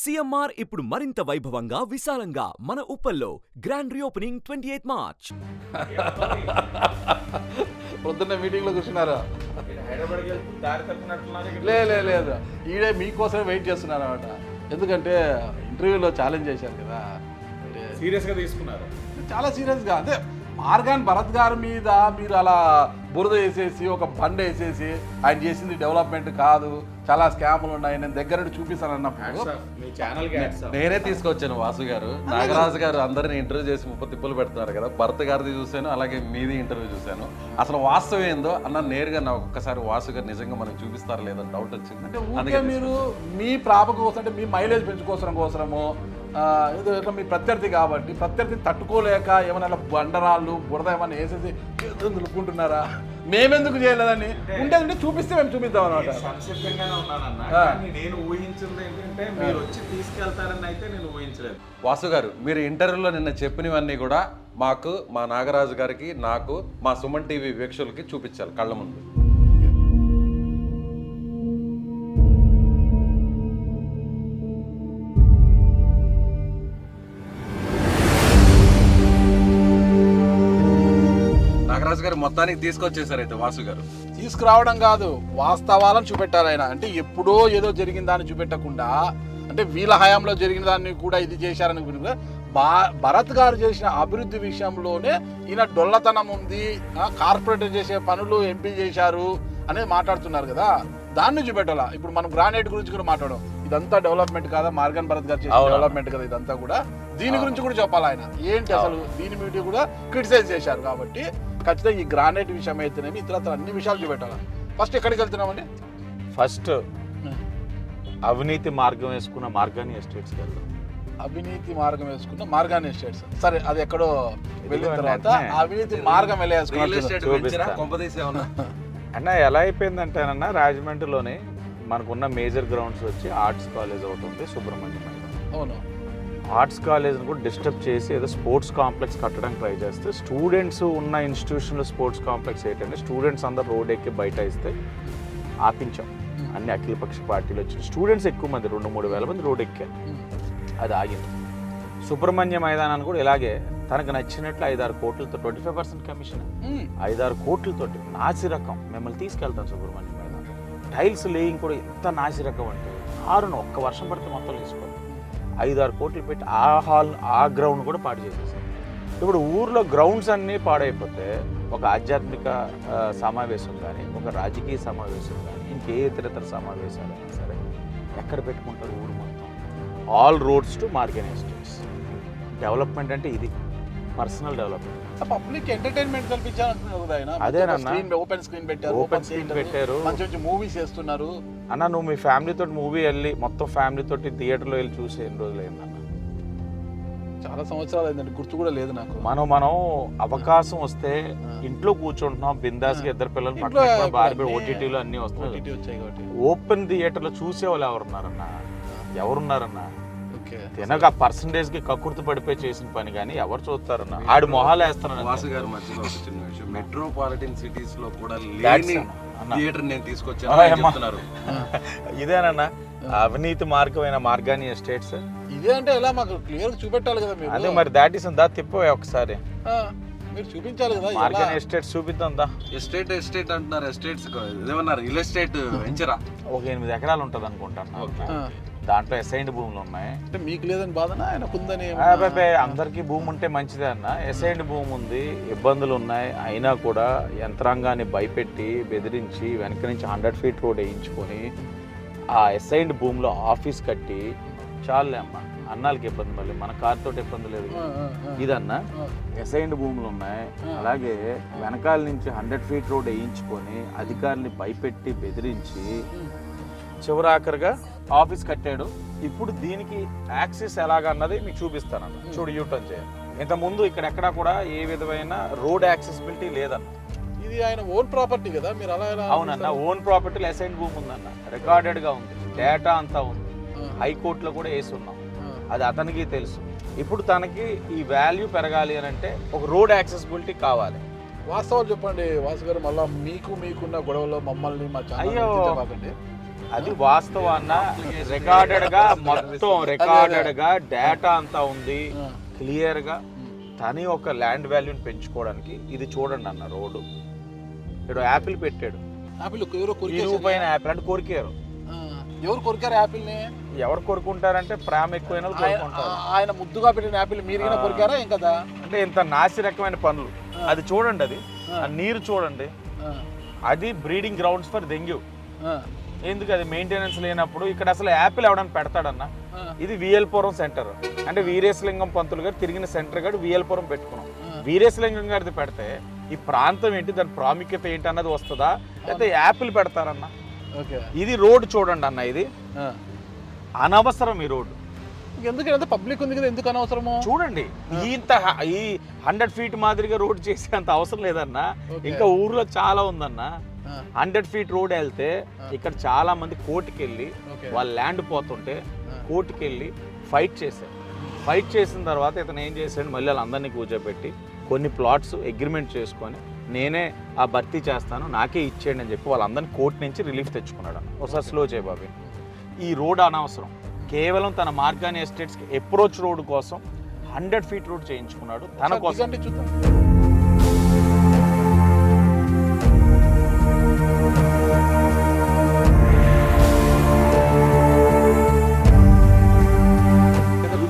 CMR ఇప్పుడు మరింత వైభవంగా విశాలంగా మన ఉప్పల్లో grand reopening twenty eighth March. పొద్దున్న మీటింగ్లో కూర్చున్నారా? హైదరాబాద్కి వెళ్తే దారి తప్పినట్టున్నారు ఇక్కడ. లే లే లేదు ఈడే మీకోసమే వెయిట్ చేస్తున్నారు అనమాట ఎందుకంటే ఇంటర్వ్యూలో ఛాలెంజ్ చేశారు కదా. అంటే సీరియస్గా తీసుకున్నారు. చాలా సీరియస్గా. అదే మార్గాన్ భరత్ గారి మీద మీరు అలా బురద వేసేసి ఒక బండ వేసేసి ఆయన చేసింది డెవలప్మెంట్ కాదు చాలా స్కాములు ఉన్నాయి నేను దగ్గర నుండి చూపిస్తాను అన్నప్పుడు. నేనే తీసుకొచ్చాను వాసు గారు. నాగరాజు గారు అందరిని ఇంటర్వ్యూ చేసి ముప్పై తిప్పులు పెడుతున్నారు కదా. భర్త గారిది చూశాను అలాగే మీది ఇంటర్వ్యూ చూశాను. అసలు వాస్తవం ఏందో అన్న నేరుగా నాకు ఒక్కసారి వాసు గారు నిజంగా మనకు చూపిస్తారా లేదా డౌట్ వచ్చింది. అంటే మీరు మీ ప్రాప కోసం అంటే మీ మైలేజ్ పెంచుకోవడం కోసము ఇట్లా మీ ప్రత్యర్థి కాబట్టి ప్రత్యర్థిని తట్టుకోలేక ఏమైనా బండరాళ్ళు బురద ఏమైనా వేసేసి దులుపుకుంటున్నారా? మేమెందుకు చేయలేదని? ఉంటే చూపిస్తే మేము చూపిద్దాం అనమాట ఉన్నానన్న. నేను ఊహించింది ఏంటంటే మీరు వచ్చి తీసుకెళ్తారని అయితే నేను ఊహించలేదు. వాసు గారు మీరు ఇంటర్వ్యూలో నిన్న చెప్పినవన్నీ కూడా మాకు మా నాగరాజు గారికి నాకు మా సుమన్ టీవీ వీక్షకులకి చూపించాలి కళ్ళ ముందు. గారు మొత్తానికి తీసుకొచ్చేసారు అయితే వాసు గారు. తీసుకురావడం కాదు వాస్తవాలను చూపెట్టాలి ఆయన. అంటే ఎప్పుడో ఏదో జరిగిన దాన్ని చూపెట్టకుండా అంటే వీళ్ళ హయాంలో జరిగిన దాన్ని కూడా ఇది చేశారని బా భరత్ గారు చేసిన అభివృద్ధి విషయంలోనే ఈయన డొల్లతనం ఉంది ఆ, కార్పొరేటర్ చేసే పనులు ఎంపీ చేశారు అనేది మాట్లాడుతున్నారు కదా. దాన్ని చూపెట్టాలా? ఇప్పుడు మనం గ్రానైట్ గురించి కూడా మాట్లాడడం ఇదంతా డెవలప్మెంట్ కాదా? మార్గన్ భరత్ గారు చేసిన. డెవలప్మెంట్ కదా ఇదంతా కూడా. దీని గురించి కూడా చెప్పాలి ఆయన? ఏంటి అసలు? దీని మీద కూడా క్రిటిసైజ్ చేశారు కాబట్టి ఖచ్చితంగా ఈ గ్రానైట్ విషయం అయితేనేమి ఇతర అన్ని విషయాలు చూపెట్టాలి? ఫస్ట్ ఎక్కడికి వెళ్తున్నామండి? ఫస్ట్ అవినీతి మార్గం వేసుకున్న మార్గాన్ని ఎస్టేట్స్కి వెళ్దాం అవినీతి మార్గం వేసుకున్న మార్గాన్ని ఎస్టేట్స్. సరే అది ఎక్కడో వెళ్ళిన తర్వాత. అవినీతి మార్గం వెళ్ళే రియల్ ఎస్టేట్ చూపిస్తా. పెంచినా కొంపదీసి ఏమన్నా అన్న ఎలా అయిపోయిందంటేనన్న రాజమండ్రిలోనే మనకున్న మేజర్ గ్రౌండ్స్ వచ్చి ఆర్ట్స్ కాలేజ్ ఒకటి ఉంది సుబ్రహ్మణ్యం. అవును. ఆర్ట్స్ కాలేజ్ని కూడా డిస్టర్బ్ చేసి ఏదో స్పోర్ట్స్ కాంప్లెక్స్ కట్టడానికి ట్రై చేస్తే స్టూడెంట్స్ ఉన్న ఇన్స్టిట్యూషన్లో స్పోర్ట్స్ కాంప్లెక్స్ ఏంటంటే స్టూడెంట్స్ అందరు రోడ్ ఎక్కి బయట ఇస్తే ఆపించాం. అన్ని అఖిలపక్ష పార్టీలు వచ్చి స్టూడెంట్స్ ఎక్కువ మంది రెండు మూడు వేల మంది రోడ్ ఎక్కారు. అది ఆగింది. సుబ్రహ్మణ్య మైదానాన్ని కూడా ఇలాగే తనకు నచ్చినట్లు ఐదారు కోట్లతో twenty five percent commission. Um. ఐదారు కోట్లతోటి నాసి రకం. మిమ్మల్ని తీసుకెళ్తాం సుబ్రహ్మణ్యం మైదానం టైల్స్ లేయింగ్ కూడా ఎంత నాసి రకం అంటే ఆరును ఒక్క వర్షం పడితే మొత్తం తీసుకోవాలి ఐదారు కోట్లు పెట్టి ఆ హాల్ ఆ గ్రౌండ్ కూడా పాడు చేసేసారు ఇప్పుడు ఊర్లో గ్రౌండ్స్ అన్నీ పాడైపోతే ఒక ఆధ్యాత్మిక సమావేశం కానీ ఒక రాజకీయ సమావేశం కానీ ఇంకే ఇతరితర సమావేశాలు అయినా సరే ఎక్కడ పెట్టుకుంటారు ఊరు మొత్తం? All roads to estates development అంటే ఇది. పర్సనల్ డెవలప్మెంట్ పబ్లిక్ ఎంటర్టైన్మెంట్ కల్పించాలంటున్నారు కదా ఆయన. ఓపెన్ స్క్రీన్ పెట్టారు ఓపెన్ స్క్రీన్ పెట్టారు. మంచి మంచి మూవీస్ చేస్తున్నారు. అన్న నువ్వు మీ ఫ్యామిలీ తోటి మూవీ వెళ్ళి మొత్తం ఫ్యామిలీ తోటి థియేటర్లో వెళ్ళి చూసి ఎన్ని రోజులు అయిందన్న చాలా సంవత్సరాలు అయిందండి గుర్తు కూడా లేదు నాకు. మనం మనం అవకాశం వస్తే ఇంట్లో కూర్చుంటున్నాం బిందాస్గా ఇద్దరు పిల్లలు భార్య అన్నీ ఓటీటీలో అన్ని వస్తున్నాయి. OTT వచ్చాయి కాబట్టి. ఓపెన్ థియేటర్లో చూసే వాళ్ళు ఎవరున్నారన్న? ఎవరున్నారన్న? ఓకే. తినక పర్సంటేజ్కి కక్కుర్తి పడిపోయి చేసిన పని కానీ ఎవరు చూస్తారన్న? ఆడు మొహాలు వేస్తున్నారు వాసు గారు మధ్యలో ఒక చిన్న విషయం. మెట్రోపాలిటన్ సిటీస్లో కూడా లేని. థియేటర్ నేను తీసుకొచ్చాను ఇదేనన్న అవినీతి మార్గమైన మార్గాన్ని ఎస్టేట్స్. ఇదే అంటే ఎలా మాకు క్లియర్ చూపెట్టాలి కదా మీరు అదే మరి దాట్ ఇస్ దా తిప్పవే ఒకసారి. ఆ, మీరు చూపించాలి కదా ఎలా? మార్గాన్ ఎస్టేట్స్ చూపిద్దాం దా. ఎస్టేట్ ఎస్టేట్ అంటున్నారు ఎస్టేట్స్ ఇదేమన్నారు రియల్ ఎస్టేట్ వెంచరా ఒక ఎనిమిది ఎకరాలు ఉంటుంది అనుకుంటాను దాంట్లో అసైన్డ్ భూములు ఉన్నాయి. అంటే మీకు లేదని బాధనా? ఆయన కుందని అబ్బాబే అందరికీ భూమి ఉంటే మంచిదే అన్న. అసైన్డ్ భూమి ఉంది ఇబ్బందులు ఉన్నాయి. అయినా కూడా యంత్రాంగాన్ని భయపెట్టి బెదిరించి వెనక నుంచి హండ్రెడ్ ఫీట్ రోడ్ వేయించుకొని ఆ అసైన్డ్ భూమిలో ఆఫీస్ కట్టి చాలులే అమ్మ. అన్నాలకి ఇబ్బంది మళ్ళీ మన కారుతో ఇబ్బంది లేదు ఇదన్నా? అసైన్డ్ భూములు ఉన్నాయి. అలాగే వెనకాల నుంచి హండ్రెడ్ ఫీట్ రోడ్ వేయించుకొని అధికారుల్ని భయపెట్టి బెదిరించి చివరాఖరిగా ఆఫీస్ కట్టాడు. ఇప్పుడు దీనికి యాక్సిస్ ఎలాగన్నది మీకు చూపిస్తానన్న చూడు యూటర్న్ చేయండి. ఇంత ముందు ఇక్కడ ఎక్కడా కూడా ఏ విధమైన రోడ్ యాక్సెసిబిలిటీ లేదన్న. ఇది ఆయన ఓన్ ప్రాపర్టీ కదా మీరు అలా అవునన్న ఓన్ ప్రాపర్టీలో అసైన్ భూమి ఉందన్న. రికార్డెడ్గా ఉంది. డేటా అంతా ఉంది. ఆ, హైకోర్టులో కూడా వేసి ఉన్నాం ఆ, అది అతనికి తెలుసు. ఇప్పుడు తనకి ఈ వాల్యూ పెరగాలి అని అంటే ఒక రోడ్ యాక్సెసిబిలిటీ కావాలి. వాస్తవాలు చెప్పండి వాసు గారు. మళ్ళా మీకు మీకున్న గొడవలో మమ్మల్ని మా అయ్యో. అది వాస్తవాన్న రికార్డెడ్గా మొత్తం రికార్డెడ్గా డేటా అంతా ఉంది. క్లియర్గా తని ఒక ల్యాండ్ వాల్యూని పెంచుకోవడానికి ఇది చూడండి అన్న రోడ్డు. ఇక్కడ యాపిల్ పెట్టాడు. యాపిల్. రూపాయన యాపిల్ అంటే కొరికారు. ఎవరు కొరికారు యాపిల్ని ఎవరు కొరుకుంటారంటే ప్రేమ ఎక్కువైన ఆయన ముద్దుగా పెట్టిన యాపిల్ మీరు కొరికారా ఏం కదా? అంటే ఇంత నాసి రకమైన పనులు అది చూడండి అది. నీరు చూడండి. అది బ్రీడింగ్ గ్రౌండ్స్ ఫర్ డెంగ్యూ. ఎందుకు అది మెయింటెనెన్స్ లేనప్పుడు ఇక్కడ అసలు యాపిల్ ఎవడని పెడతాడన్న. ఇది విఎల్పురం సెంటర్. అంటే వీరేశలింగం పంతులు గారు తిరిగిన సెంటర్ గారు విఎల్పురం పెట్టుకున్నాం. వీరేశలింగం గారిది పెడితే ఈ ప్రాంతం ఏంటి దాని ప్రాముఖ్యత ఏంటి అన్నది వస్తుందా? లేకపోతే యాపిల్ పెడతారన్న? ఇది రోడ్ చూడండి అన్న ఇది. అనవసరం ఈ రోడ్డు. ఎందుకు ఇంత పబ్లిక్ ఉంది కదా ఎందుకు అనవసరము? చూడండి ఇంత ఈ హండ్రెడ్ ఫీట్ మాదిరిగా రోడ్ చేసే అంత అవసరం లేదన్న. ఇంకా ఊర్లో చాలా ఉందన్న. హండ్రెడ్ ఫీట్ రోడ్ వెళ్తే ఇక్కడ చాలా మంది కోర్టుకి వెళ్ళి వాళ్ళ ల్యాండ్ పోతుంటే. కోర్టుకి వెళ్ళి ఫైట్ చేశారు. ఫైట్ చేసిన తర్వాత ఇతను ఏం చేశాడు? మళ్ళీ వాళ్ళందరినీ కూర్చోబెట్టి కొన్ని ప్లాట్స్ అగ్రిమెంట్ చేసుకొని నేనే ఆ భర్తీ చేస్తాను నాకే ఇచ్చేయండి అని చెప్పి వాళ్ళందరినీ కోర్టు నుంచి రిలీఫ్ తెచ్చుకున్నాడు. ఒకసారి స్లో చేయ బాబీ. ఈ రోడ్ అనవసరం. కేవలం తన మార్గాని ఎస్టేట్స్కి అప్రోచ్ రోడ్ కోసం హండ్రెడ్ ఫీట్ రోడ్ చేయించుకున్నాడు. తన కోసం చూద్దాం.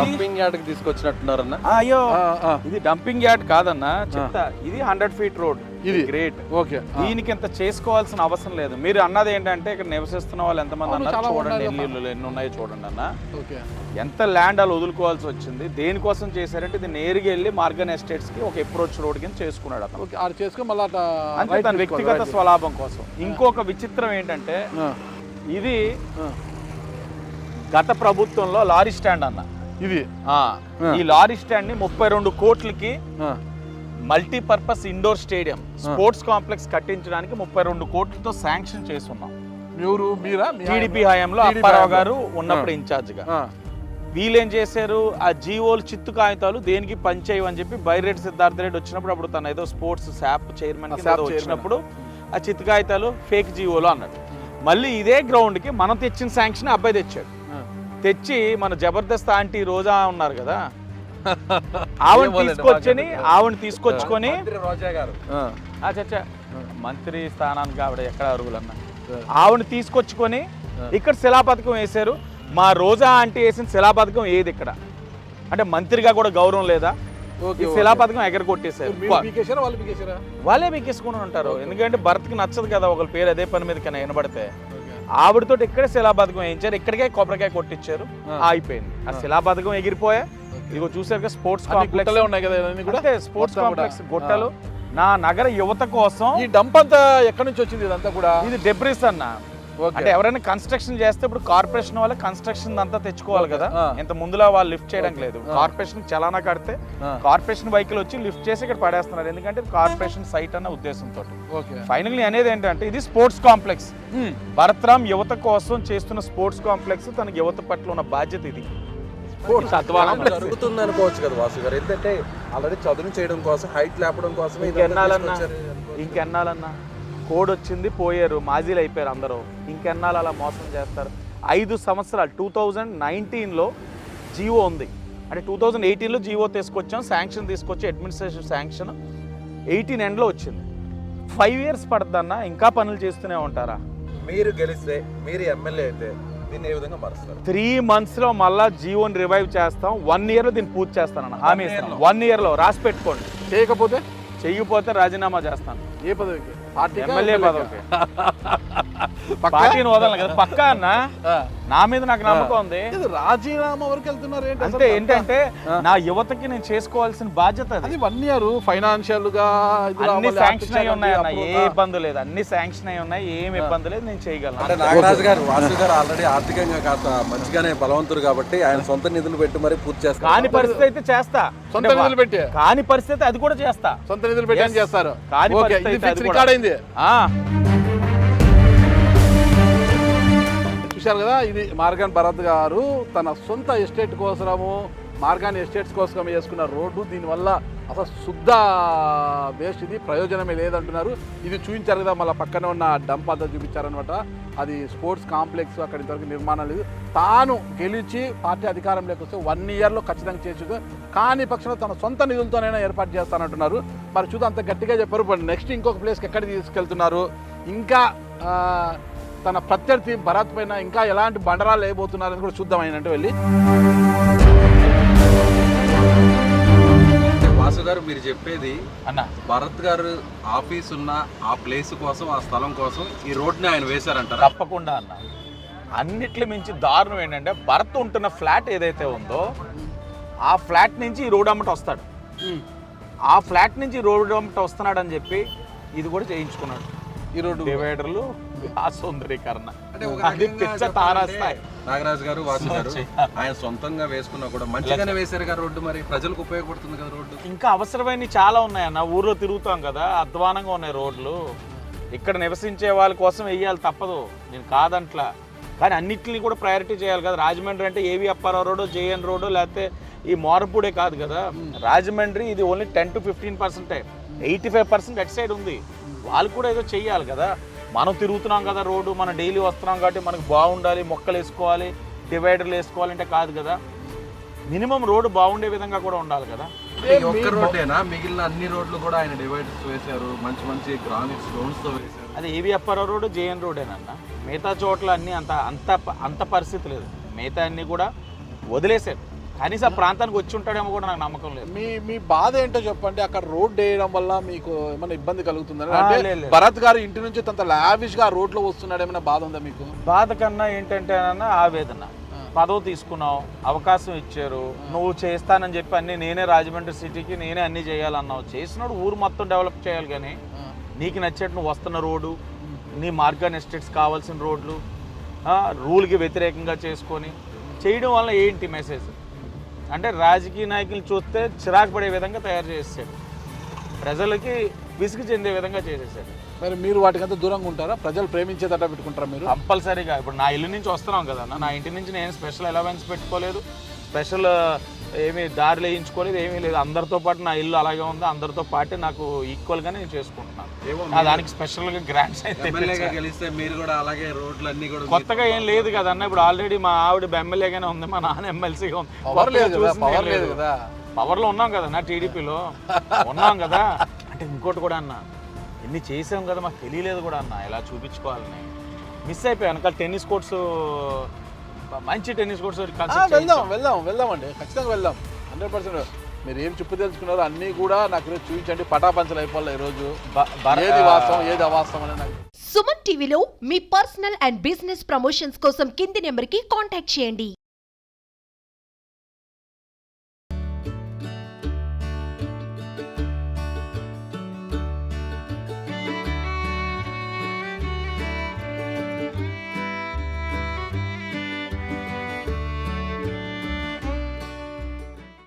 డంపింగ్ యార్డ్కి తీసుకొచ్చినట్టున్నారన్న? ఆ, అయ్యో. ఇది డంపింగ్ యార్డ్ కాదన్నా చెప్తా. ఇది హండ్రెడ్ ఫీట్ రోడ్ ఇది. Great okay. దీనికి ఇంత చేసుకోవాల్సిన అవసరం లేదు. మీరు అన్నది ఏంటంటే ఇక్కడ నివసిస్తున్న వాళ్ళు ఎంతమంది అన్నారు? చూడండి ఎన్ని ఇల్లులు ఎన్ని ఉన్నాయో చూడండి అన్న. ఎంత ల్యాండ్ వాళ్ళు వదులుకోవాల్సి వచ్చింది దేనికోసం చేశారంటే ఇది నేరుగా వెళ్ళి మార్గన్ ఎస్టేట్స్కి ఒక అప్రోచ్ రోడ్ కింద చేసుకున్నాడు అతను. చేసుకొని మళ్ళీ right తన వ్యక్తిగత. స్వలాభం కోసం. ఇంకొక విచిత్రం ఏంటంటే ఇది గత ప్రభుత్వంలో లారీ స్టాండ్ అన్న. ఇది. ఈ లారీ స్టాండ్ని ముప్పై రెండు కోట్లకి multipurpose indoor stadium sports complex కట్టించడానికి ముప్పై రెండు కోట్లతో శాంక్షన్ చేస్తున్నాం ఎవరు? మీరా? టీడీపీ? హయాంలో అప్పారావు. గారు ఉన్నప్పుడు ఇన్ఛార్జ్గా వీళ్ళేం చేశారు? ఆ జీవోలు చిత్తు కాగితాలు దేనికి పనిచేయవు అని చెప్పి బైరెడ్డి సిద్ధార్థ రెడ్డి వచ్చినప్పుడు అప్పుడు తన ఏదో స్పోర్ట్స్ శాప్ చైర్మన్. వచ్చినప్పుడు ఆ చిత్తు కాగితాలు ఫేక్ జీవోలు అన్నాడు. మళ్ళీ ఇదే గ్రౌండ్కి మనం తెచ్చిన శాంక్షన్ అబ్బాయి తెచ్చాడు. తెచ్చి మన జబర్దస్త్ ఆంటీ రోజా ఉన్నారు కదా ఆవిడ తీసుకొచ్చని మాకు ఆవిడ తీసుకొచ్చుకొని మంత్రి రోజా గారు. ఆ, ఆ చచ్చా మంత్రి స్థానానికి ఆవిడ ఎక్కడ అరుగులన్న. ఆవిడ తీసుకొచ్చుకొని ఇక్కడ శిలాపథకం వేశారు. మా రోజా ఆంటీ వేసిన శిలాపథకం ఏది ఇక్కడ? అంటే మంత్రిగా కూడా గౌరవం లేదా? ఓకే, ఈ. శిలాపథకం ఎగరగొట్టేశారు. మీరు పీకేశారా వాళ్ళు వాళ్ళే మీకేసుకుని ఉంటారు. ఎందుకంటే భరత్కి నచ్చదు కదా ఒకళ్ళ పేరు అదే పని మీద కన్నా వినబడితే. ఆవిడతో ఇక్కడే శిలాపథకం వేయించారు? ఇక్కడికే కొబ్బరికాయ కొట్టించారు. ఆ. అయిపోయింది ఆ శిలాపథకం ఎగిరిపోయా? ఇదిగో చూసారు స్పోర్ట్స్ కాంప్లెక్స్. ఉన్నాయి కదా స్పోర్ట్స్. కాంప్లెక్స్ గుట్టలు. నా నగర యువత కోసం ఈ డంప్ అంతా ఎక్కడి నుంచి వచ్చింది ఇదంతా కూడా? ఇది డెబ్రిస్ అన్న. అంటే ఎవరైనా కన్స్ట్రక్షన్ చేస్తే ఇప్పుడు కార్పొరేషన్ వాళ్ళ కన్స్ట్రక్షన్ అంతా తెచ్చుకోవాలి కదా. ఇంత ముందులా వాళ్ళు లిఫ్ట్ చేయడానికి లేదు. కార్పొరేషన్ చలానా కడితే. కార్పొరేషన్ బైకులు వచ్చి లిఫ్ట్ చేసి ఇక్కడ పడేస్తున్నారు. ఎందుకంటే కార్పొరేషన్ సైట్ అన్న ఉద్దేశంతో. ఓకే ఫైనల్లీ అనేది ఏంటంటే ఇది స్పోర్ట్స్ కాంప్లెక్స్ ఉమ్. భరత్రామ్ యువత కోసం చేస్తున్న స్పోర్ట్స్ కాంప్లెక్స్ తన యువత పట్ల ఉన్న బాధ్యత ఇది. జరుగుతుంది అనుకోవచ్చు కదా వాసు గారు. ఎందుకంటే ఆల్రెడీ చదువు చేయడం కోసం హైట్ లేపడం కోసం ఇంకెన్నాళ్ళన్నా? ఇంకెన్నాళ్ళన్నా? కోడ్ వచ్చింది పోయారు మాజీలు అయిపోయారు అందరూ. ఇంకెన్నాళ్ళు అలా మోసం చేస్తారు? ఐదు సంవత్సరాలు టూ థౌజండ్ నైన్టీన్లో జీవో ఉంది. అంటే టూ థౌజండ్ ఎయిటీన్లో జీవో తీసుకొచ్చాం శాంక్షన్ తీసుకొచ్చి అడ్మినిస్ట్రేషన్ శాంక్షన్ ఎయిటీన్ ఎండ్లో వచ్చింది. ఫైవ్ ఇయర్స్ పడుతుందన్న ఇంకా పనులు చేస్తూనే ఉంటారా? మీరు గెలిస్తే మీరు ఎమ్మెల్యే అయితే దీన్ని ఏ విధంగా మారుస్తారు? త్రీ మంత్స్లో మళ్ళా జీవోని రివైవ్ చేస్తాం వన్ ఇయర్లో దీన్ని పూర్తి చేస్తానన్న హామీ ఇస్తాను వన్ ఇయర్లో రాసి పెట్టుకోండి. చేయకపోతే? చెయ్యిపోతే రాజీనామా చేస్తాను. ఏ పదవికి? ఎమ్మెల్యే పదవికి. పార్టీని వదలను కదా. పక్కా అన్న? నా మీద నాకు నమ్మకం ఉంది. రాజీనామా వరకు వెళ్తున్నారు? అంతే ఏంటంటే నా యువతకి నేను చేసుకోవాల్సిన బాధ్యత అది. అది వన్ ఇయర్ ఫైనాన్షియల్గా ఇది అన్ని శాంక్షన్ అయి ఉన్నాయి అన్న ఏ ఇబ్బంది లేదు. అన్ని శాంక్షన్ అయి ఉన్నాయి ఏం ఇబ్బంది లేదు నేను అంటే చేయగలను నాగరాజు గారు వాసు గారు ఆల్రెడీ ఆర్థికంగా కాస్త మంచిగానే బలవంతుడు కాబట్టి ఆయన సొంత నిధులు పెట్టి మరీ పూర్తి చేస్తారు. కాని పరిస్థితి అయితే చేస్తా. సొంత అంటే నిధులు పెట్టి. కాని పరిస్థితి అది కూడా చేస్తా. సొంత నిధులు పెట్టి. చేస్తారు. కాని పరిస్థితి. రికార్డ్ అయింది. చూశారు కదా? ఇది మార్గాన్ భరత్ గారు తన సొంత ఎస్టేట్ కోసము మార్గాన్ ఎస్టేట్స్ కోసం వేసుకున్న రోడ్డు దీనివల్ల అసలు శుద్ధ వేస్ట్ ఇది ప్రయోజనమే లేదంటున్నారు. ఇది చూపించారు కదా మళ్ళీ పక్కన ఉన్న డంప్ అంతా చూపించారనమాట అది స్పోర్ట్స్ కాంప్లెక్స్ అక్కడ ఇంతవరకు నిర్మాణం లేదు. తాను గెలిచి పార్టీ అధికారంలోకి వస్తే వన్ ఇయర్లో ఖచ్చితంగా చేసి కానీ పక్షంలో తన సొంత నిధులతోనైనా ఏర్పాటు చేస్తానంటున్నారు. మరి చూద్దాం అంత గట్టిగా చెప్పారు. నెక్స్ట్ ఇంకొక ప్లేస్కి ఎక్కడికి తీసుకెళ్తున్నారు? ఇంకా తన ప్రత్యర్థి భరత్ పైన ఇంకా ఎలాంటి బండరాలు వేయబోతున్నారని కూడా చూద్దాం అయినట్టు వెళ్ళి. వాసు గారు మీరు చెప్పేది అన్న. భరత్ గారు ఆఫీస్ ఉన్న ఆ ప్లేస్ కోసం ఆ స్థలం కోసం ఈ రోడ్ని ఆయన వేశారంటారా? తప్పకుండా అన్న. అన్నిట్లు మించి దారుణం ఏంటంటే భరత్ ఉంటున్న ఫ్లాట్ ఏదైతే ఉందో ఆ ఫ్లాట్ నుంచి ఈ రోడ్ అమ్మట వస్తాడు. ఆ ఫ్లాట్ నుంచి రోడ్ అమ్మట వస్తున్నాడని చెప్పి ఇది కూడా చేయించుకున్నాడు. ఈ రోడ్డు డివైడర్లు ఆ అది పిచ్చ తారాస్తాయి నాగరాజు గారు వాసు గారు ఆయన సొంతంగా వేసుకున్నా కూడా మంచిగానే వేశారు కదా రోడ్డు మరి. ప్రజలకు ఉపయోగపడుతుంది కదా రోడ్డు. ఇంకా అవసరమైనవి చాలా ఉన్నాయన్న. ఊర్లో తిరుగుతాం కదా అధ్వానంగా ఉన్నాయి రోడ్లు. ఇక్కడ నివసించే వాళ్ళ కోసం వెయ్యాలి తప్పదు. నేను కాదంట్లా. కానీ అన్నిటిని కూడా ప్రయారిటీ చేయాలి కదా. రాజమండ్రి అంటే ఏవి అప్పారావు రోడ్డు జేఎన్ రోడ్డు లేకపోతే ఈ మోరపూడే కాదు కదా. రాజమండ్రి ఇది ఓన్లీ టెన్ టు ఫిఫ్టీన్ పర్సెంటే ఎయిటీ ఫైవ్ పర్సెంట్ అటు సైడ్ ఉంది. వాళ్ళు కూడా ఏదో చెయ్యాలి కదా. మనం తిరుగుతున్నాం కదా రోడ్డు మనం డైలీ వస్తున్నాం కాబట్టి మనకు బాగుండాలి మొక్కలు వేసుకోవాలి డివైడర్లు వేసుకోవాలంటే కాదు కదా. మినిమం రోడ్డు బాగుండే విధంగా కూడా ఉండాలి కదా. ఒక్క రోడ్డేనా? మిగిలిన అన్ని రోడ్లు కూడా ఆయన డివైడర్స్ వేశారు మంచి మంచి గ్రానైట్ స్టోన్స్తో వేశారు. అది ఏవి అప్పారావు రోడ్డు జేఎన్ రోడేనన్న మిగతా చోట్ల అన్నీ అంత అంత అంత పరిస్థితి లేదు. మిగతా అన్నీ కూడా వదిలేశాడు కనీసం ఆ ప్రాంతానికి వచ్చి ఉంటాడేమో కూడా నాకు నమ్మకం లేదు. మీ మీ బాధ ఏంటో చెప్పండి. అక్కడ రోడ్ వేయడం వల్ల మీకు ఏమైనా ఇబ్బంది కలుగుతుందని? అంటే. భరత్ గారు ఇంటి నుంచి తన లావిష్గా రోడ్లో వస్తున్నాడు ఏమైనా బాధ ఉందా మీకు? బాధ కన్నా ఏంటంటే ఆవేదన. పదవి తీసుకున్నావు అవకాశం ఇచ్చారు నువ్వు చేస్తానని చెప్పి అన్ని నేనే రాజమండ్రి సిటీకి నేనే అన్ని చేయాలన్నావు. చేసినాడు ఊరు మొత్తం డెవలప్ చేయాలి కానీ నీకు నచ్చేట్టు నువ్వు వస్తున్న రోడ్డు నీ మార్గాన్ ఎస్టేట్స్ కావాల్సిన రోడ్లు రూల్కి వ్యతిరేకంగా చేసుకొని చేయడం వల్ల ఏంటి మెసేజ్ అంటే రాజకీయ నాయకులు చూస్తే చిరాకు పడే విధంగా తయారు చేసాడు ప్రజలకి విసుగు చెందే విధంగా చేసేసాడు. మరి మీరు వాటికంతా దూరంగా ఉంటారా? ప్రజలు ప్రేమించేదట పెట్టుకుంటారా మీరు? కంపల్సరీగా. ఇప్పుడు నా ఇల్లు నుంచి వస్తున్నాం కదా నా ఇంటి నుంచి నేను స్పెషల్ అలవెన్స్ పెట్టుకోలేదు. స్పెషల్ ఏమీ దారి వేయించుకోలేదు ఏమీ లేదు. అందరితో పాటు నా ఇల్లు అలాగే ఉంది. అందరితో పాటు నాకు ఈక్వల్గానే నేను చేసుకుంటున్నాను. దానికి స్పెషల్గా గ్రాండ్స్ అయితే మీరు కూడా అలాగే రోడ్లు అన్ని కూడా కొత్తగా ఏం లేదు కదా అన్న ఇప్పుడు ఆల్రెడీ మా ఆవిడ ఎమ్మెల్యేగానే ఉంది మా నాన్న ఎమ్మెల్సీగా ఉంది. పవర్ లేదు కదా చూసింది ఏం పవర్ లేదు. కదా. పవర్లో ఉన్నాం కదా నా టీడీపీలో ఉన్నాం కదా. అంటే ఇంకోటి కూడా అన్న ఎన్ని చేసాం కదా మాకు తెలియలేదు కూడా అన్న ఇలా చూపించుకోవాలని. మిస్ అయిపోయాను. కానీ టెన్నిస్ కోర్ట్స్ మంచి టెన్నిస్ కోర్ట్స్ ఆ, వెళ్దాం వెళ్దాం వెళ్దామండి. ఖచ్చితంగా వెళ్దాం. Hundred percent. మీరు ఏం చెప్పు తెలుసుకున్నారో అన్నీ కూడా నాకు ఈరోజు చూపించండి. పటాపంచలు అయిపోవాలి ఈరోజు. ఏది వాస్తవం ఏది అవాస్తవం అని నాకు సుమన్ టీవీలో మీ పర్సనల్ అండ్ బిజినెస్ ప్రమోషన్స్ కోసం కింది నెంబర్కి కాంటాక్ట్ చేయండి.